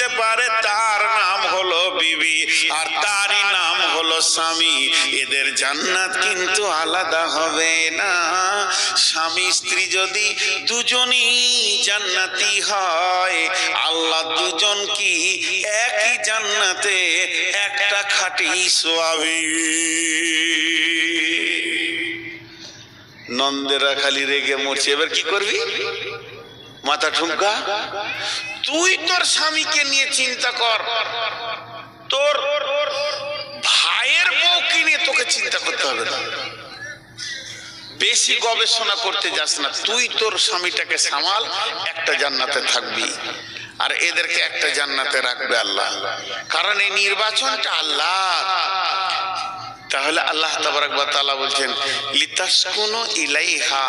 দিতে পারে তার নাম হলো বিবি আর তারই নাম হলো স্বামী। এদের জান্নাত কিন্তু আলাদা হবে না। স্বামী স্ত্রী যদি দুজনই জান্নাতি হয়, আল্লাহ দুজন কি একই জান্নাতে একটা খাটি সোয়াবি? নন্দেরা খালি রেগে মরছে। এবার কি করবি? মাথা ঠুমকা তুই তোর স্বামীকে নিয়ে চিন্তা কর। তোর ভাইয়ের বউকে নিয়ে তোকে চিন্তা করতে হবে না। বেশি গবেষণা করতে যাস না। তুই তোর স্বামীটাকে সামাল, একটা জান্নাতে থাকবি। আর এদেরকে একটা জান্নাতে রাখবে আল্লাহ। কারণ এই নির্বাচনটা আল্লাহ। তাহলে আল্লাহ তাআলা বলছেন, লিতাসকুনু ইলাইহা,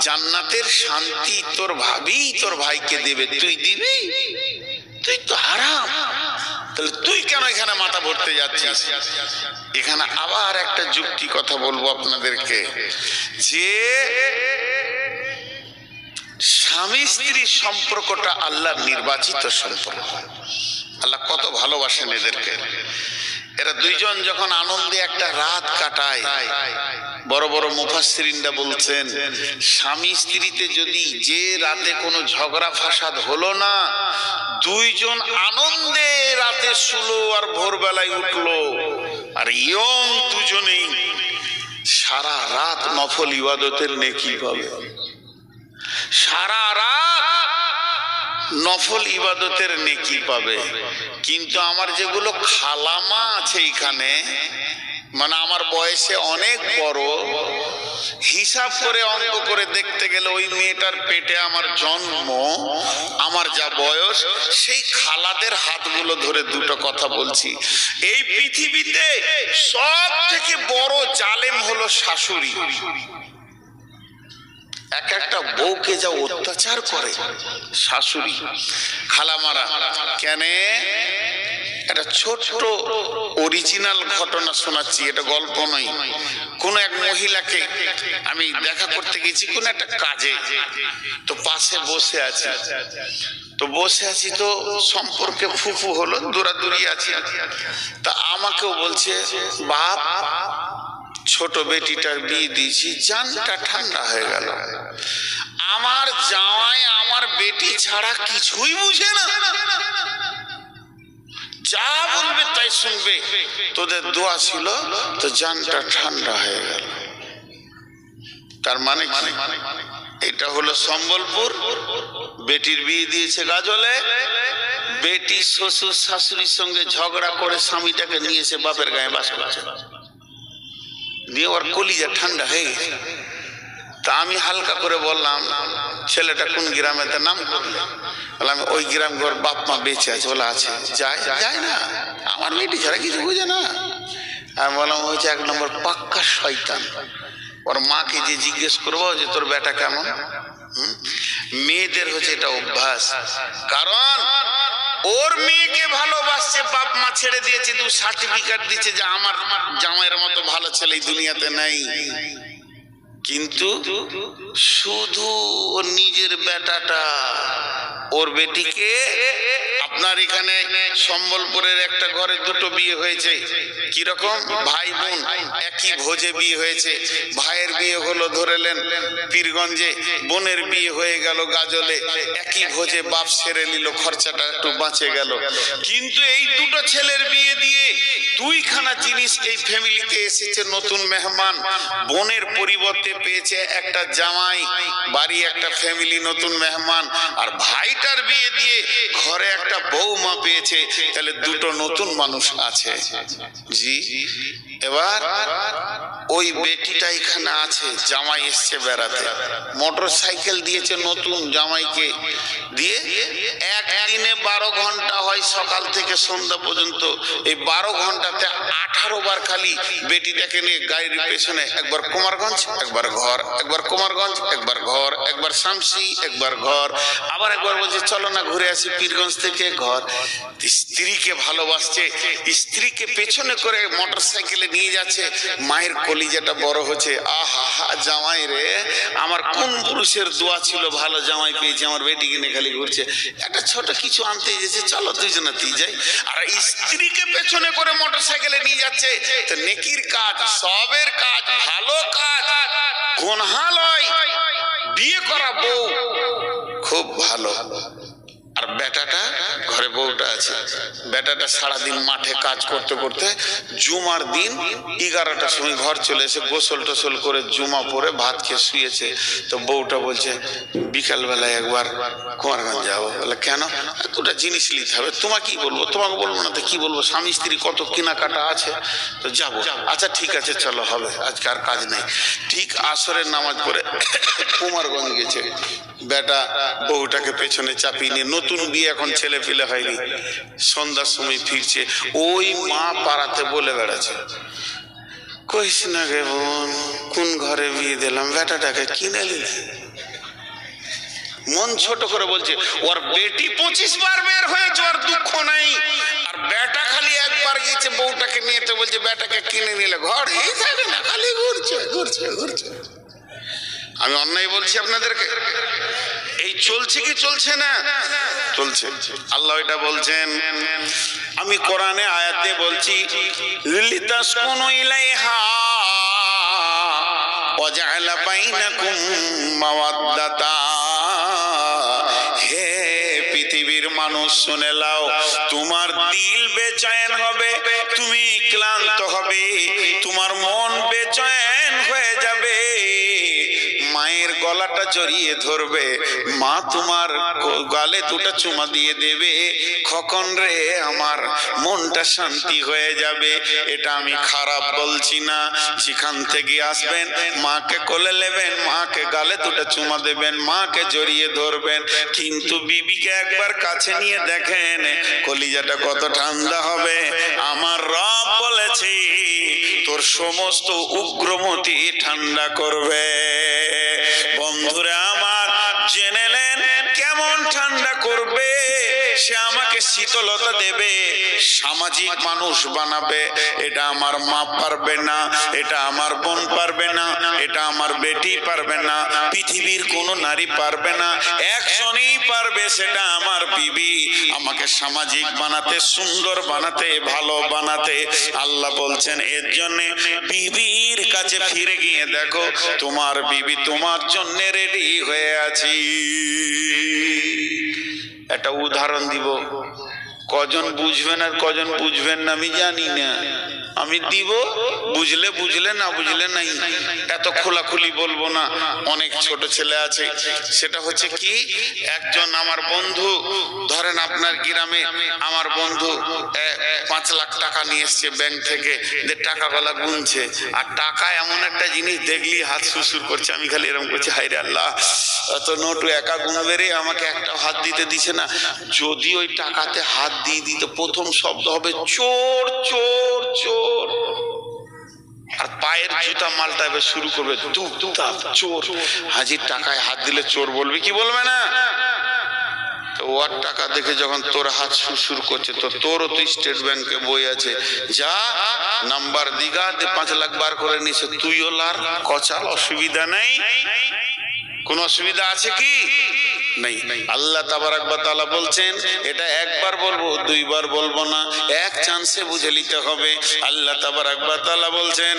জান্নাতের শান্তি তোর ভাবি, তোর ভাইকে দেবে। তুই দিবি? তুই তো হারাম। তাহলে তুই কেন এখানে মাথা ভরতে যাচ্ছিস? এখানে আবার একটা যুক্তি কথা বলব আপনাদেরকে। যে স্বামী স্ত্রীর সম্পর্কটা আল্লাহ নির্বাচিত সম্পর্ক। আল্লাহ কত ভালোবাসেন এদেরকে। এরা দুইজন যখন আনন্দে একটা রাত কাটায়, বড় বড় মুফাসসিরিনরা বলছেন, স্বামী স্ত্রীতে যদি যে রাতে কোনো ঝগড়া ফাসাদ হলো না, দুইজন আনন্দে রাতে শুলো আর ভোরবেলায় উঠল। আর ইয়ং দুজনেই সারা রাত নফল ইবাদতের নেকি পাবে। সারা রাত নফল ইবাদতের নেকি পাবে। কিন্তু আমার যেগুলো খালামা আছে এখানে মানে আমার বয়সে অনেক বড়, হিসাব করে অঙ্ক করে দেখতে গেলে ওই মেয়েটার পেটে আমার জন্ম, আমার যা বয়স, সেই খালাদের হাতগুলো ধরে দুটো কথা বলছি। এই পৃথিবীতে সব থেকে বড় জালেম হলো শাশুড়ি। এক একটা বউকে যা অত্যাচার করে। শাশুড়ি, খালামারা, কেন? একটা ছোট্ট অরিজিনাল ঘটনা শোনাচ্ছি, এটা গল্প নয়। কোন এক মহিলাকে আমি দেখা করতে গেছি কোন একটা কাজে। তো পাশে বসে আছে। তো বসে আছি তো সম্পর্কে ফুফু হলো, দৌড়াদৌড়ি আছে। তা আমাকেও বলছে, বাপ ছোট বেটিটার বিয়ে দিয়েছি, জানটা ঠান্ডা হয়ে গেল। আমার জামাই আমার বেটি ছাড়া কিছুই বুঝে না। যা বলবে তাই শুনবে। তোদের দোয়া ছিল, তো জানটা ঠান্ডা হয়ে গেল। তার মানে এটা হলো সম্বলপুর। বেটির বিয়ে দিয়েছে গাজলে। বেটি শ্বশুর শাশুড়ির সঙ্গে ঝগড়া করে স্বামীটাকে নিয়েছে বাপের গায়ে বাস করছে। দিয়ে ওর কলিজা ঠান্ডা হয়ে গেছে। তা আমি হালকা করে বললাম, ছেলেটা কোন গ্রামে তার নাম বললাম, ওই গ্রাম ঘর বাপ মা বেঁচে আছে। বলে আছে যায় যায় না। আমার মেয়েটি ছাড়া কিছু বুঝে না। আমি বললাম হচ্ছে এক নম্বর পাক্কা শয়তান। ওর মাকে যে জিজ্ঞেস করব যে, তোর বেটা কেমন? মেয়েদের হচ্ছে এটা অভ্যাস। কারণ ওর মেয়েকে ভালোবাসছে, বাপ মা ছেড়ে দিয়েছে দু সার্টিফিকেট দিচ্ছে যে আমার জামাইয়ের মতো ভালো ছেলে দুনিয়াতে নাই। কিন্তু শুধু নিজের বেটাটা ওর বেটিকে আপনার এখানে সম্বলপুরের একটা ঘরে দুটো বিয়ে হয়েছে। কীরকম? ভাই বোন, একই ভোজে বিয়ে হয়েছে। ভাইয়ের বিয়ে হলো ধরেলেন পীরগঞ্জে, বোনের বিয়ে হয়ে গেল গাজলে। একই ভোজে বাপ সেরে নিল, খরচাটা একটু বাঁচে গেল। কিন্তু এই দুটো ছেলের বিয়ে দিয়ে দুইখানা জিনিস এই ফ্যামিলিতে এসেছে নতুন মেহমান। বোনের পরিবর্তে পেয়েছে একটা জামাই, বাড়ি একটা ফ্যামিলি নতুন মেহমান। আর ভাইটার বিয়ে দিয়ে ঘরে একটা বৌমা পেয়েছে, তাহলে দুটো নতুন মানুষ আছে। জি, এবার ওই বেটিটা এখানে আছে, জামাই এসছে বেড়াতে। মোটর সাইকেল দিয়েছে নতুন জামাইকে। দিয়ে একদিনে বারো ঘণ্টা হয় সকাল থেকে সন্ধ্যা পর্যন্ত। এই বারো ঘন্টাতে আঠারো বার খালি বেটিটাকে নিয়ে গাড়ির পেছনে একবার কুমারগঞ্জ, একবার ঘর, একবার কুমারগঞ্জ, একবার ঘর, একবার শামসি, একবার ঘর, আবার একবার বলছে চলো না ঘুরে আসি পীরগঞ্জ থেকে ঘর। স্ত্রীকে ভালোবাসছে, স্ত্রীকে পেছনে করে মোটর সাইকেলে নিয়ে যাচ্ছে। মায়ের কলিজাটা বড় হচ্ছে। আহা, হা, জামাই রে। আমার কোন পুরুষের দোয়া ছিল ভালো জামাই পেয়েছে, আমার বেটি কিনে খালি ঘুরছে। একটা ছোট কিছু আনতে গেছে চলো দুজনাতেই যাই। আর স্ত্রীকে পেছনে করে মোটর সাইকেলে নিয়ে যাচ্ছে। তো নেকির কাজ, সবের কাজ, ভালো কাজ। গুনহালয় বিয়ে করা বউ। খুব ভালো। আর বেটাটা, ঘরে বউটা আছে। বেটাটা সারাদিন মাঠে কাজ করতে করতে জুমার দিন এগারোটার সময় ঘর চলে এসে গোসল টোসল করে জুমা পরে ভাত খেয়ে শুয়েছে। তো বউটা বলছে, বিকালবেলায় একবার কুমারগঞ্জ যাব বলে, কেন? দুটা জিনিস নিতে হবে। তোমাকে কি বলব? তোমাকে বলব না তো কি বলব? স্বামী স্ত্রী কত কেনাকাটা আছে। তো যাব। আচ্ছা ঠিক আছে, চলো, হবে। আজকে আর কাজ নেই। ঠিক আসরের নামাজ পড়ে কুমারগঞ্জ গেছে। বেটা বউটাকে পেছনে চাপিয়ে নিয়ে নতুন বিয়ে এখন ছেলে পেলে হয়নি। সন্ধ্যার সময় ফিরছে। ওই মা পাড়াতে বলে বেড়াচ্ছে। কইস না গে বোন, কোন ঘরে বিয়ে দিলাম? বেটাটাকে কিনে নিলে। মন ছোট করে বলছে, ওর বেটি পঁচিশ বার বের হয়েছে, ওর দুঃখ নাই। আর বেটা খালি একবার গিয়েছে, বউটাকে নিয়ে তো বলছে, বেটাকে কিনে নিলে ঘর এই থাকে না, খালি ঘুরছে ঘুরছে ঘুরছে। আমি অন্যায় বলছি আপনাদেরকে। এই চলছে কি চলছে না? চলছে। আল্লাহ এটা বলছেন, আমি কোরআনে আয়াতে বলছি, লিতাসকুনু ইলাইহা, ওয়াজআলা বাইনাকুম মাওয়াদ্দাতা। হে পৃথিবীর মানুষ, শুনে লাও তোমার দিল বেচয়ন হবে, তুমি ক্লান্ত হবে, তোমার মন বেচয়ন হয়ে যাবে। গলাটা জড়িয়ে ধরবে। মা তোমার গালে দুটা চুমা দিয়ে দেবে। খকন রে, আমার মনটা শান্তি হয়ে যাবে। এটা আমি খারাপ বলছি না। যেখান থেকে আসবেন, মাকে কোলে নেবেন, মাকে গালে দুটা চুমা দেবেন, মাকে জড়িয়ে ধরবেন। কিন্তু বিবিকে একবার কাছে নিয়ে দেখেন, কলিজাটা কত ঠান্ডা হবে। আমার রব বলেছে, তোর সমস্ত উগ্রমতি ঠান্ডা করবে। বন্ধুরা আমার জেনেলেন কেমন ঠান্ডা করবে সে আমাকে শীতলতা দেবে, সামাজিক মানুষ বানাবে। এটা আমার মা পারবে না, এটা আমার বোন পারবে না, এটা আমার বেটি পারবে না, পৃথিবীর কোনো নারী পারবে না, একজনই পারবে সেটা আমার বিবি। আমাকে সামাজিক বানাতে, সুন্দর বানাতে, ভালো বানাতে। আল্লাহ বলছেন, এর জন্য বিবির কাছে ফিরে গিয়ে দেখো, তোমার বিবি তোমার জন্য রেডি হয়ে আছি। একটা উদাহরণ দিব। কজন বুঝবেন আর কজন বুঝবেন না, আমি জানি না। আমি দিব, বুঝলে বুঝলে, না বুঝলে নাই। এত খোলাখুলি বলব না। অনেক ছোট ছেলে আছে। সেটা হচ্ছে কি, একজন আমার বন্ধু, ধরেন আপনার গ্রামে আমার বন্ধু পাঁচ লাখ টাকা নিয়ে এসছে ব্যাংক থেকে, যে টাকাগুলা গুনছে। আর টাকা এমন একটা জিনিস দেখলি, হাত শুশুর করছে। আমি খালি এরকম করছি হাইরে আল্লাহ অত নোটু একা গুনবে রে, আমাকে একটা হাত দিতে দিছে না। যদি ওই টাকাতে হাত দিয়ে দিতে প্রথম শব্দ হবে চোর চোর চোর। আর পায়ের জুতা মালটা এবার শুরু করবে দুপ চোর। হাজির টাকায় হাত দিলে চোর বলবে, কি বলবে না? ওর টাকা দেখে যখন তোর হাত সুসুর করছে, তো তোরও তো স্টেট ব্যাংকে বই আছে। যা, নাম্বার দিঘা পাঁচ লাখ বার করে নিছে তুইও লার, কচাল, অসুবিধা নেই। কোন অসুবিধা আছে কি? নেই। আল্লাহ তাবারাক বা তাআলা বলছেন, এটা একবার বলব, দুইবার বলব না, এক চান্সে বুঝে নিতে হবে। আল্লাহ তাবারাক বা বলছেন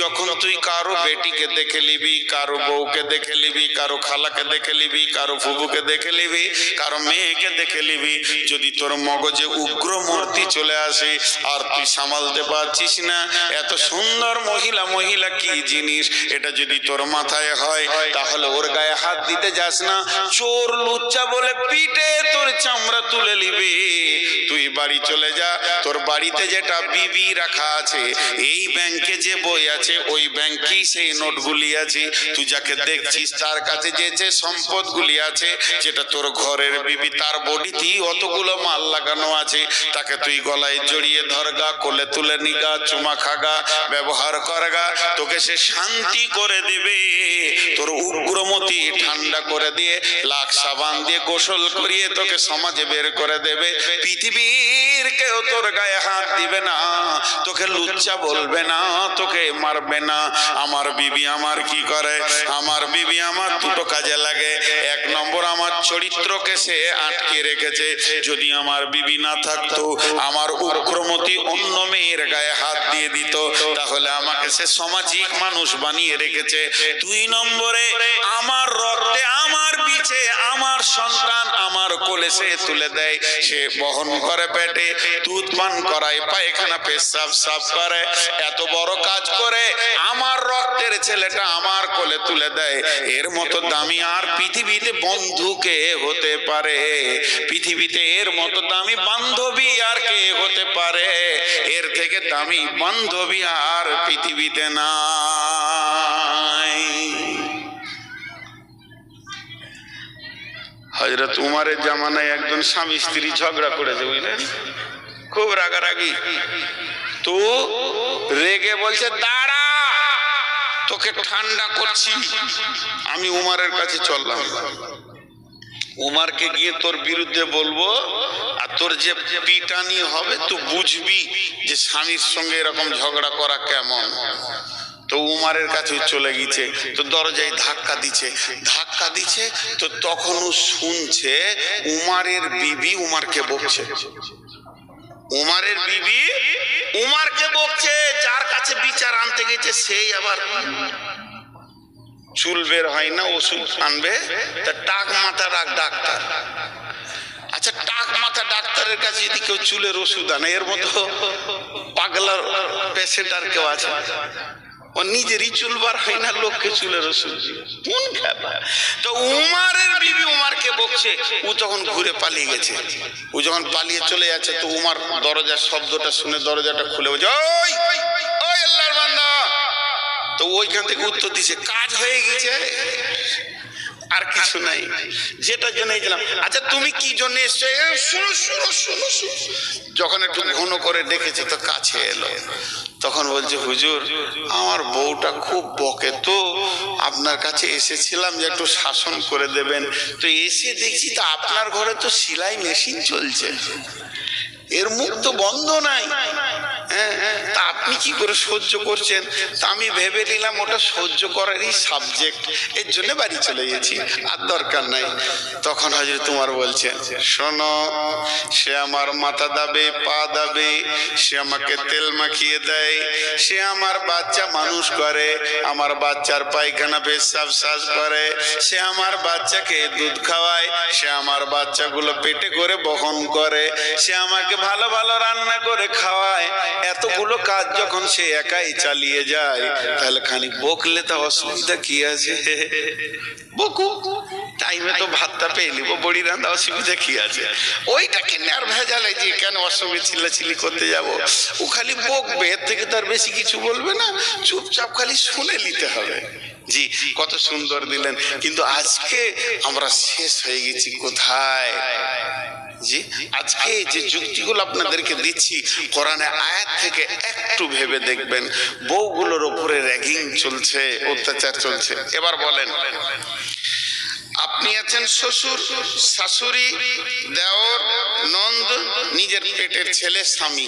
যখন তুই কারও বেটিকে দেখে নিবি, কারও বউকে দেখে নিবি, কারও খালাকে দেখে নিবি, কারও ফুবুকে দেখে নিবি, কারও মেয়েকে দেখে নিবি, যদি তোর মগজে উগ্র মূর্তি চলে আসে, আর তুই সামালতে পারছিস না, এত সুন্দর মহিলা মহিলা কি জিনিস? এটা যদি তোর মাথায় হয়, তাহলে ওর গায়ে হাত দিতে যাস না। চোর লুচ্চা বলে পিটে তোর চামড়া তুলে নিবে। তুই বাড়ি চলে যা। তোর বাড়িতে যেটা বিবি রাখা আছে, এই ব্যাংকে যে বই আছে, ওই ব্যাংকেই সেই নোটগুলি আছে। তুই যাকে দেখছিস, তার কাছে যে যে সম্পদগুলি আছে, যেটা তোর ঘরের বিবি, তার বডিতেই অতগুলো মাল লাগানো আছে। তাকে তুই গলায় জড়িয়ে ধরগা কোলে তুলে নিগা চুমা খাগা ব্যবহার করগা তোকে সে শান্তি করে দেবে। তোর উগ্রমতি ঠান্ডা ঠান্ডা করে দিয়ে লাখ সাবান দিয়ে গোসল করিয়ে তোকে সমাজে বের করে দেবে। পৃথিবীর কেউ তোর গায়ে হাত দিবে না, তোকে লুচ্চা বলবে না, তোকে মারবে না। আমার বিবি আমার কি করে? আমার বিবি আমার দুটো কাজে লাগে। এক নম্বর, আমার চরিত্রকে সে আটকে রেখেছে। যদি আমার বিবি না থাকতো, আমার উগ্রমতি অন্য মেয়ের গায়ে হাত দিয়ে দিত। তাহলে আমাকে সে সামাজিক মানুষ বানিয়ে রেখেছে। দুই নম্বরে, আমার রক্তে কোলে সে তুলে দেয়। সে বহন করে পেটে, দুধ পান করায়, পায়খানা পেশাব সাফ করে। এত বড় কাজ করে আমার রক্তের ছেলেটা আমার কোলে তুলে দেয়। এর মতো দামি আর পৃথিবীতে বন্ধুকে হতে পারে? পৃথিবীতে এর মতো দামি বান্ধবী আর কে হতে পারে? এর থেকে দামি বান্ধবী আর পৃথিবীতে নাই হজরত উমারের জামানায় একজন স্বামী স্ত্রী ঝগড়া করেছে, বুঝলেন? খুব রাগারাগি। তো রেগে বলছে, দাঁড়া, তোকে ঠান্ডা করছি, আমি উমারের কাছে চললাম। উমারকে গিয়ে তোর বিরুদ্ধে বলব, আর তোর যে পিটানি হবে, তুই বুঝবি যে স্বামীর সঙ্গে এরকম ঝগড়া করা কেমন। তো উমারের কাছে চলে গেছে তো দরজায় ধাক্কা দিচ্ছে ধাক্কা দিচ্ছে তো তখনও শুনছে উমারের বিবি উমারকে বকছে। উমারের বিবি উমারকে বকছে, যার কাছে বিচার আনতে গেছে সেই আবার চুল বের হয় না, ওষুধ আনবে, তা টাক মাথা রাখ ডাক্তার। আচ্ছা টাক মাথা ডাক্তারের কাছে যদি কেউ চুলের ওষুধ আনে, এর মতো পাগলার পেশেন্ট আর কেউ আছে? ও নিজেরই চুল বার হয় না, লোককে চুলের ওষুধ। কোন ব্যাপার? তো উমারের বিবি উমারকে বকছে, ও তখন ঘুরে পালিয়ে গেছে। ও যখন পালিয়ে চলে যাচ্ছে, তো উমার দরজার শব্দটা শুনে দরজাটা খুলে বলছে, ওই ওই আল্লাহর বান্দা। তো ওইখান থেকে উত্তর দিছে কাজ হয়ে গেছে। আর কিছু নাই। যেটা জন্য গেলাম আচ্ছা তুমি কি জন্য এসছো? শুনো শুনো শুনো যখন একটু ঘন করে ডেকেছে তো কাছে এলো। তখন বলছে, হুজুর, আমার বউটা খুব বকে তো। আপনার কাছে এসেছিলাম যে একটু শাসন করে দেবেন। তো এসে দেখছি তো আপনার ঘরে তো সেলাই মেশিন চলছে। এর মুখ তো বন্ধ নাই। তা আপনি কি করে সহ্য করছেন? তা আমি ভেবে নিলাম ওটা সহ্য করারই সাবজেক্ট এর জন্য বাড়ি চলে গেছি, আর দরকার নাই। তখন হাজির তোমার বলছেন, শোনো, সে আমার মাথা দাবে, পা দাবে, সে আমাকে তেল মাখিয়ে দেয়, সে আমার বাচ্চা মানুষ করে, আমার বাচ্চার পায়খানা পেশাব সাজ করে, সে আমার বাচ্চাকে দুধ খাওয়ায়, সে আমার বাচ্চাগুলো পেটে করে বহন করে, সে আমাকে ভালো ভালো রান্না করে খাওয়ায় এতগুলো কাজ যখন সে একাই চালিয়ে যায়, তাহলে খানিক বকলে তা অসুবিধা কি আছে? বকু টাইমে তো ভাতটা পেয়ে নিবো, বড়ি রান্না, অসুবিধা কি আছে? ওইটা কিনে আর ভেজালে যে কেন অসুবিধা, চিল্লাচিল্লি করতে যাব? ও খালি বকবে, এর থেকে তার বেশি কিছু বলবে না, চুপচাপ খালি শুনে নিতে হবে। জি, কত সুন্দর দিলেন। কিন্তু আজকে আমরা শেষ হয়ে গেছি কোথায়? জি, আজকে যে যুক্তিগুলো আপনাদেরকে দিচ্ছি, কোরআনে আয়াত থেকে একটু ভেবে দেখবেন, বউগুলোর উপরে র্যাগিং চলছে, অত্যাচার চলছে। এবার বলেন, আপনি আছেন শ্বশুর, শাশুড়ি, দেওর, নন্দ, নিজের পেটের ছেলে, স্বামী।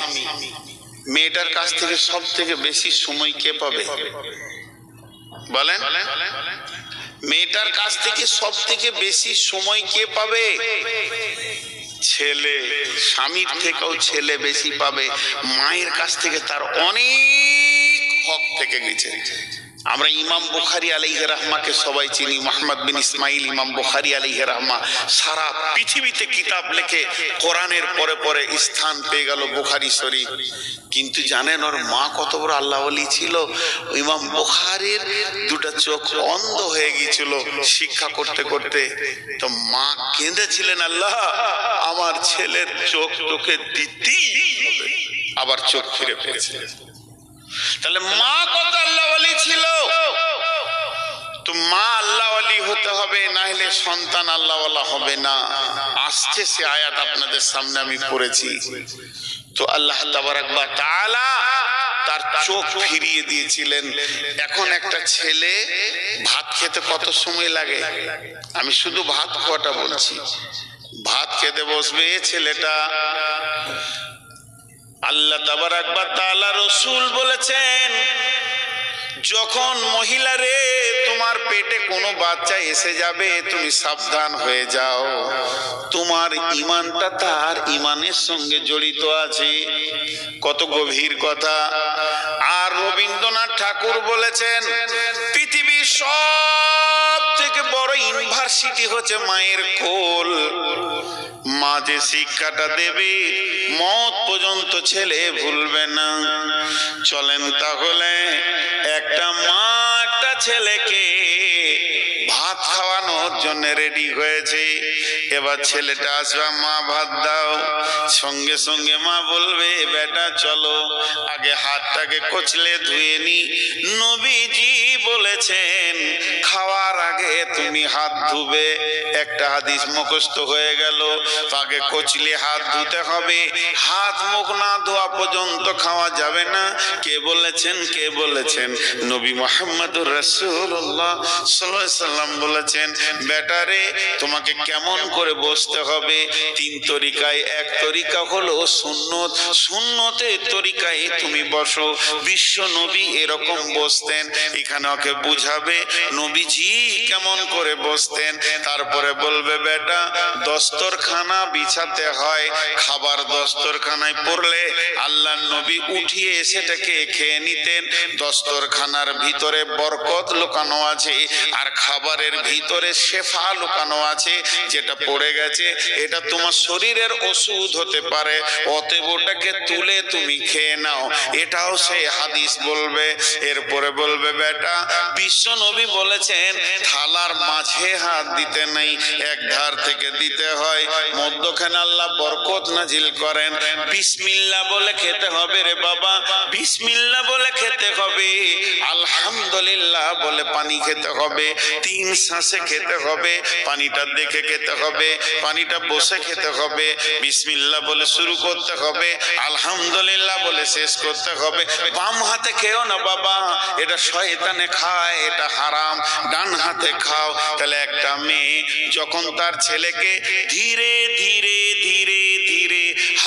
মেয়েটার কাছ থেকে সব থেকে বেশি সময় কে পাবে? বলেন, মেয়েটার কাছ থেকে সব থেকে বেশি সময় কে পাবে? ছেলে স্বামীর থেকেও ছেলে বেশি পাবে। মায়ের কাছ থেকে তার অনেক হক থেকে গেছে। আমরা ইমাম বুখারি আলাইহে রহমাকে সবাই চিনি মোহাম্মদ বিন ইসমাইল ইমাম বুখারি আলাইহে রহমা। সারা পৃথিবীতে কিতাব লেখে কোরআনের পরে পরে স্থান পেয়ে গেল বুখারি শরীফ। কিন্তু জানেন ওর মা কত বড় আল্লাহ আলী ছিল? ইমাম বুখারির চোখ অন্ধ হয়ে গিয়েছিল শিক্ষা করতে করতে। তো মা কেঁদেছিলেন, আল্লাহ, আমার ছেলের চোখ তোকে দিতেই আবার চোখ ফিরে পেয়েছে। তাহলে মা কত আল্লাহ আলী ছিল? তো মা আল্লাহ আলী হতে হবে, না হলে সন্তান আল্লাহওয়ালা হবে না। আসছে সে আয়াত আপনাদের সামনে আমি পড়েছি। তো আল্লাহ তাআলা তার চোখ ফিরিয়ে দিয়েছিলেন। এখন একটা ছেলে ভাত খেতে কত সময় লাগে? আমি শুধু ভাত খাওয়াটা বলছি। ভাত খেতে বসবে ছেলেটা। আল্লাহ তাবার একবার তালা রসুল বলেছেন, যখন মহিলা রে তোমার পেটে কোনো বাচ্চা এসে যাবে, তুমি সাবধান হয়ে যাও। তোমার ইমানটা তার ইমানের সঙ্গে জড়িত আছে। কত গভীর কথা। আর রবীন্দ্রনাথ ঠাকুর বলেছেন, পৃথিবীর সব থেকে বড় ইউনিভার্সিটি হচ্ছে মায়ের কোল মা যে শিক্ষাটা দেবে, মত পর্যন্ত ছেলে ভুলবে না। চলেন তাহলে, একটা মা ছেলেকে ভাত খাওয়ানোর জন্য রেডি হয়েছে। এবার ছেলেটা আসবে, মা, ভাত দাও। সঙ্গে সঙ্গে মা বলবে, বেটা, চলো, আগে হাতটাকে কচলে ধুয়ে নি। নবীজি বলেছেন খাওয়ার আগে তুমি হাত ধুবে। একটা হাদিস মুখস্থ হয়ে গেল। আগে কচলে হাত ধুতে হবে। হাত মুখ না ধোয়া পর্যন্ত খাওয়া যাবে না। কে বলেছেন? কে বলেছেন? নবী মোহাম্মদুর রাসূলুল্লাহ সাল্লাল্লাহু আলাইহি সাল্লাম বলেছেন, বেটারে, তোমাকে কেমন করে বসতে হবে? তিন তরিকায়, এক তরিকা হলো সুন্নত। সুন্নতের তরিকায় তুমি বসো। বিশ্ব নবী এরকম বসতেন। এখানে ওকে বুঝাবে নবীজি কেমন করে বসতেন? তারপরে বলবে, বেটা, দস্তরখানা বিছাতে হয়। খাবার দস্তরখানায় পড়লে আল্লাহ নবী উঠিয়ে সেটাকে খেয়ে নিতেন। দস্তরখানার ভিতরে বরকত লুকানো আছে আর খাবারের ভিতরে শেফা লুকানো আছে। যেটা পড়ে গেছে, এটা তোমার শরীরের ওষুধ হতে পারে। অতএব ওটাকে তুলে তুমি খেয়ে নাও। এটাও সেই হাদিস বলবে। এরপরে বলবে, বেটা, বিশ্ব নবী বলেছেন, থালার মাঝে হাত দিতে নেই, এক ধার থেকে দিতে হয়। মধ্যখানে আল্লাহ বরকত নাজিল করেন। বিসমিল্লাহ বলে খেতে হবে রে বাবা, বিসমিল্লাহ বলে খেতে হবে। আলহামদুলিল্লাহ বলে পানি খেতে হবে। তিন শ্বাসে খেতে হবে, পানিটা দেখে খেতে হবে, পানিটা বসে খেতে হবে। বিসমিল্লাহ বলে শুরু করতে হবে, আলহামদুলিল্লাহ বলে শেষ করতে হবে। বাম হাতে খেও না বাবা, এটা শয়তানে খায়, এটা হারাম। ডান হাতে খাও তাহলে একটা মেয়ে যখন তার ছেলেকে ধীরে ধীরে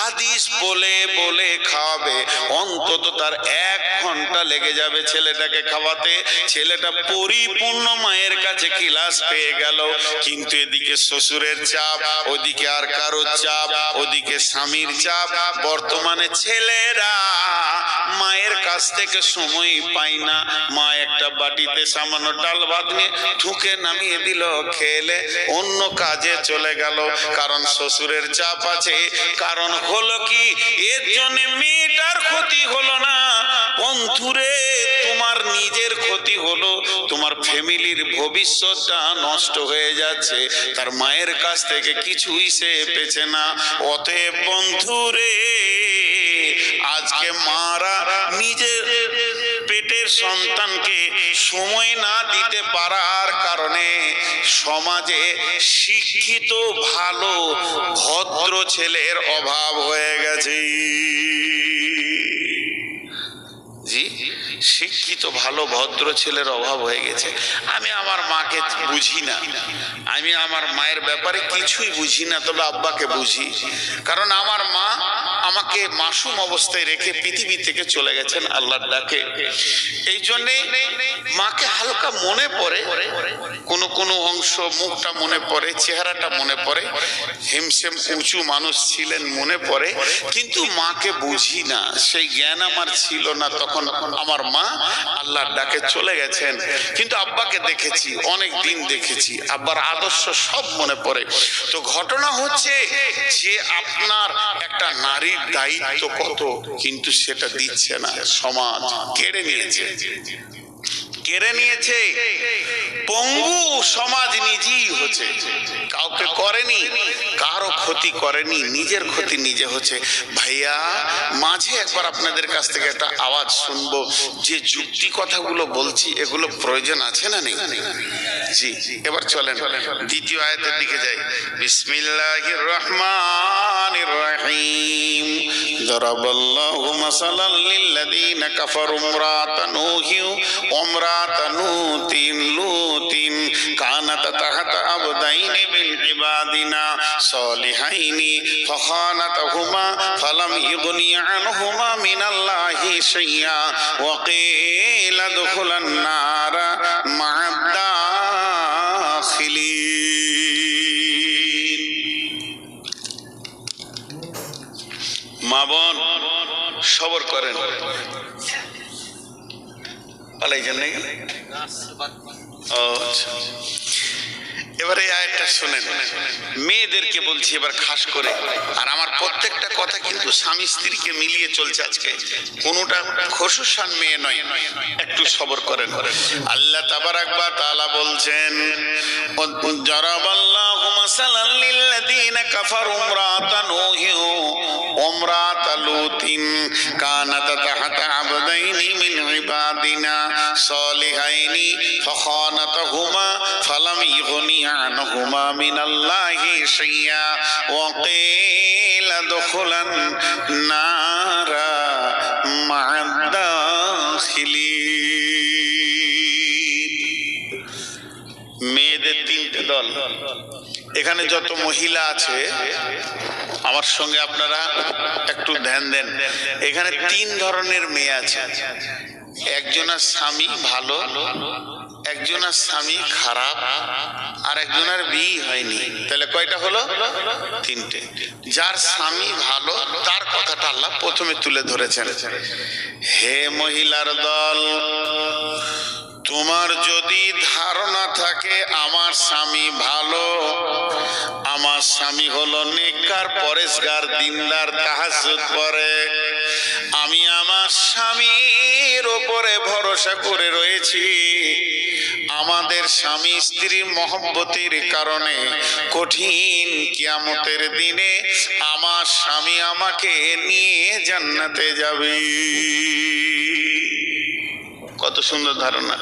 হাদিস বলে বলে খাওয়াবে। অন্তত তার এক ঘণ্টা লেগে যাবে ছেলেটাকে খাওয়াতে। ছেলেটা পরিপূর্ণ মায়ের কাছে ক্লাস পেয়ে গেল। কিন্তু এদিকে শ্বশুরের চাপ, ওদিকে আর কারোর চাপ, ওদিকে স্বামীর চাপ। বর্তমানে ছেলেরা মায়ের কাছ থেকে সময় পাই না। মা একটা বাটিতে সামান্য ডাল ভাত নিয়ে ঠুকে নামিয়ে দিল খেলে। অন্য কাজে চলে গেল। কারণ শ্বশুরের চাপ আছে, কারণ হলো কি? এর জন্য মেয়েটার ক্ষতি হলো না। বন্ধুরে, তোমার নিজের ক্ষতি হলো। তোমার ফ্যামিলির ভবিষ্যৎটা নষ্ট হয়ে যাচ্ছে। তার মায়ের কাছ থেকে কিছুই সে পেছে না। অতএব বন্ধুরে, আজকে মারা নিজের পেটের সন্তানকে সময় না দিতে পারার কারণে সমাজে শিক্ষিত, ভালো, ভদ্র ছেলের অভাব হয়ে গেছে। জি, শিক্ষিত, ভালো, ভদ্র ছেলের অভাব হয়ে গেছে। আমি আমার মাকে বুঝি না। আমি আমার মায়ের ব্যাপারে কিছুই বুঝি না, তবে আব্বাকে বুঝি। কারণ আমার মা আমাকে মাসুম অবস্থায় রেখে পৃথিবী থেকে চলে গেছেন আল্লাহর ডাকে। এই জন্যে মাকে হালকা মনে পড়ে, কোনো কোনো অংশ মুখটা মনে পড়ে, চেহারাটা মনে পড়ে হেমসেম উঁচু মানুষ ছিলেন মনে পড়ে, কিন্তু মাকে বুঝি না, সেই জ্ঞান আমার ছিল না, তখন আমার মা আল্লাহর ডাকে চলে গেছেন। কিন্তু আব্বাকে দেখেছি, অনেক দিন দেখেছি, আব্বার আদর্শ সব মনে পড়ে। তো ঘটনা হচ্ছে যে আপনার একটা নারীর দায়িত্ব কত? কিন্তু সেটা দিচ্ছে না। সমাজ কেড়ে নিয়েছে। কেড়ে নিয়েছে। পঙ্গু সমাজ নিজেই হচ্ছে। কাউকে করেনি, কারও ক্ষতি করেনি, নিজের ক্ষতি নিজে হচ্ছে। ভাইয়া, মাঝে একবার আপনাদের কাছ থেকে একটা আওয়াজ শুনব। যে যুক্তি কথাগুলো বলছি, এগুলো প্রয়োজন আছে না নেই? এবার চলেন, দ্বিতীয় আয়াতের দিকে যাই। বিসমিল্লাহির রহমানির রহিম। দরাবাল্লাহু মাসালাল লিল্লাযিনা কাফারু ইমরাতান নূহিউ ইমরাতান নূতিন লূতিন কানাত তাহাতা আবদাইনি মিন ইবাদিনা সলিহাইনি ফাখানাতাহুমা ফালাম ইগনি আনহুমা মিনাল্লাহি শাইয়া ওয়া কিলা পালাইছেন নাকি ও আচ্ছা এবারে এই আয়াতটা শুনেন। মেয়েদেরকে বলছি এবার খাস করে। আর আমার প্রত্যেকটা কথা কিন্তু স্বামী স্ত্রীকে মিলিয়ে চলছে আজকে। কোনোটা খসুসান মেয়ে নয়, একটু সবর করেন। আল্লাহ তাবারাক বা তাআলা বলছেন জারাবাল্লাহু মাসালান লিল্লাযীনা কাফারু ইমরাতা নূহি ওমরাতা লুতিন কানাত তাহতা মেয়েদের তিনটে দল। এখানে যত মহিলা আছে, আমার সঙ্গে আপনারা একটু ধ্যান দেন। এখানে তিন ধরনের মেয়ে আছে। একজনের স্বামী ভালো একজনের স্বামী খারাপ আর একজনের বিয়ে হয়নি। তাহলে কয়টা হলো? তিনটে। যার স্বামী ভালো, তার কথাটা আল্লাহ প্রথমে তুলে ধরেছেন। হে মহিলার দল, তোমার যদি ধারণা থাকে আমার স্বামী ভালো, আমার স্বামী হলো নেককার, পরেশগার, দিনদার তাহাজুদ পরে আমি আমার স্বামীর ওপরে ভরসা করে রয়েছি। আমাদের স্বামী স্ত্রীর মহব্বতের কারণে কঠিন কিয়ামতের দিনে আমার স্বামী আমাকে নিয়ে জান্নাতে যাবে। কত সুন্দর ধারণা।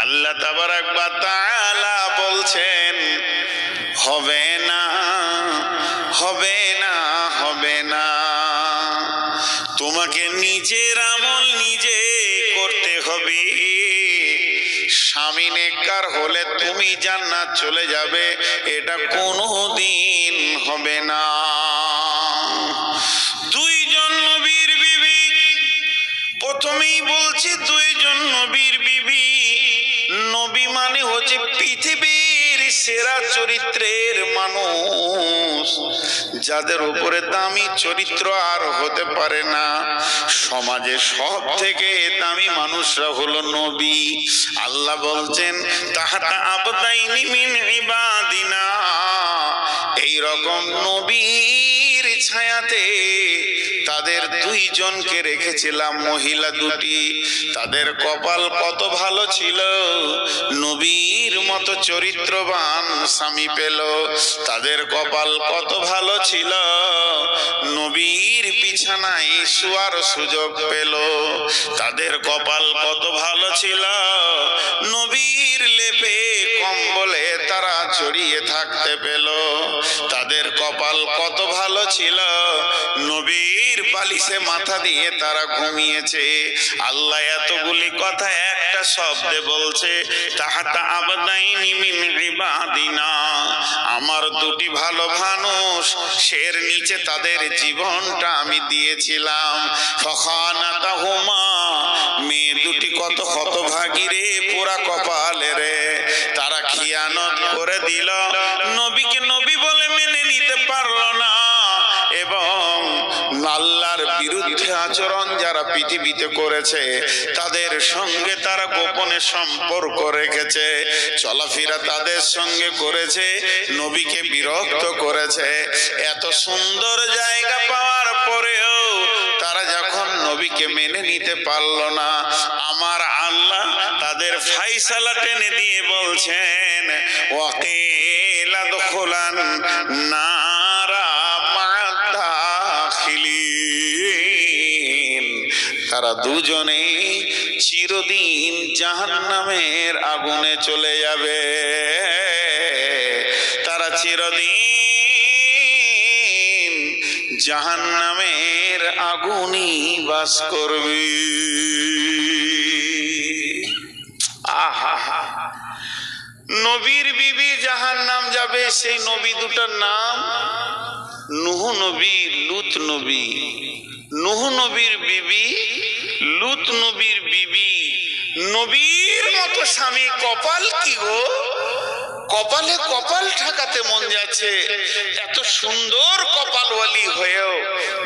আল্লাহ তাবারাক বা তাআলা বলছেন, হবে না হবে না। তোমাকে নিজের আমল নিজে করতে হবে। স্বামী নেককার হলে তুমি জান্নাত চলে যাবে, এটা কোনো দিন হবে না। দুইজন নবীর বিবি, প্রথমেই বলছি দুইজন নবীর বিবি। নবী মানে হচ্ছে পৃথিবীর সেরা চরিত্রের মানুষ। যাদের উপরে দামি চরিত্র আর হতে পারে না। সমাজে সব থেকে দামি মানুষরা হলো নবী। আল্লাহ বলছেন, তাহাতা আবদাইনি মিন ইবাদিনা। এই রকম নবীর ছায়াতে দুইজনকে রেখেছিলাম মহিলা দুটি। তাদের কপাল কত ভালো ছিল। নবীর মতো চরিত্রবান স্বামী পেল। তাদের কপাল কত ভালো ছিল। নবীর বিছানায় শুয়ার সুযোগ পেল। তাদের কপাল কত ভালো ছিল। নবীর লেপে কম্বলে তারা জড়িয়ে থাকতে পেল। ভালো ছিল। নবীর বালিশে মাথা দিয়ে তারা ঘুমিয়েছে। আল্লাহ এতগুলি কথা একটা শব্দে বলছে, তাহাতা আবদাইনি মিন ইবাদিনা। আমার দুটি ভালো মানুষ শের নিচে তাদের জীবনটা আমি দিয়েছিলাম। ফখানাতাহুমা, মেয়ে দুটি কত হতভাগী রে পোড়া কপালে রে। তারা খিয়ানত করে দিল বিরুদ্ধে আচরণ যারা পৃথিবীতে করেছে, তাদের সঙ্গে তারা গোপনে সম্পর্ক রেখেছে, চলাফেরা তাদের সঙ্গে করেছে, নবীকে বিরক্ত করেছে। এত সুন্দর জায়গা পাওয়ার পরেও তারা যখন নবীকে মেনে নিতে পারল না, আমার আল্লাহ তাদের ফাইসালা টেনে দিয়ে বলছেন, ওয়াকিলা দখলান নারা তারা দুজনে চিরদিন জাহান্নামের আগুনে চলে যাবে। তারা চিরদিন জাহান্নামের আগুনই বাস করবে। নবীর বিবি জাহান নাম যাবে, সেই নবী দুটার নাম নুহ নবী, লুত নবী। নুহ নবীর বিবি লুত নবীর বিবি। নবীর মতো স্বামী কপাল কি গো? কপালে কপাল ঠাকাতে মন যাচ্ছে। এত সুন্দর কপালওয়ালি হয়েও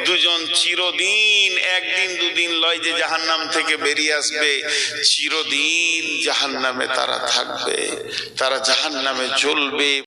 দুজন চিরদিন, একদিন দুদিন লয় যে জাহান্নাম থেকে বেরিয়ে আসবে। চিরদিন জাহান্নামে তারা থাকবে, তারা জাহান্নামে জ্বলবে।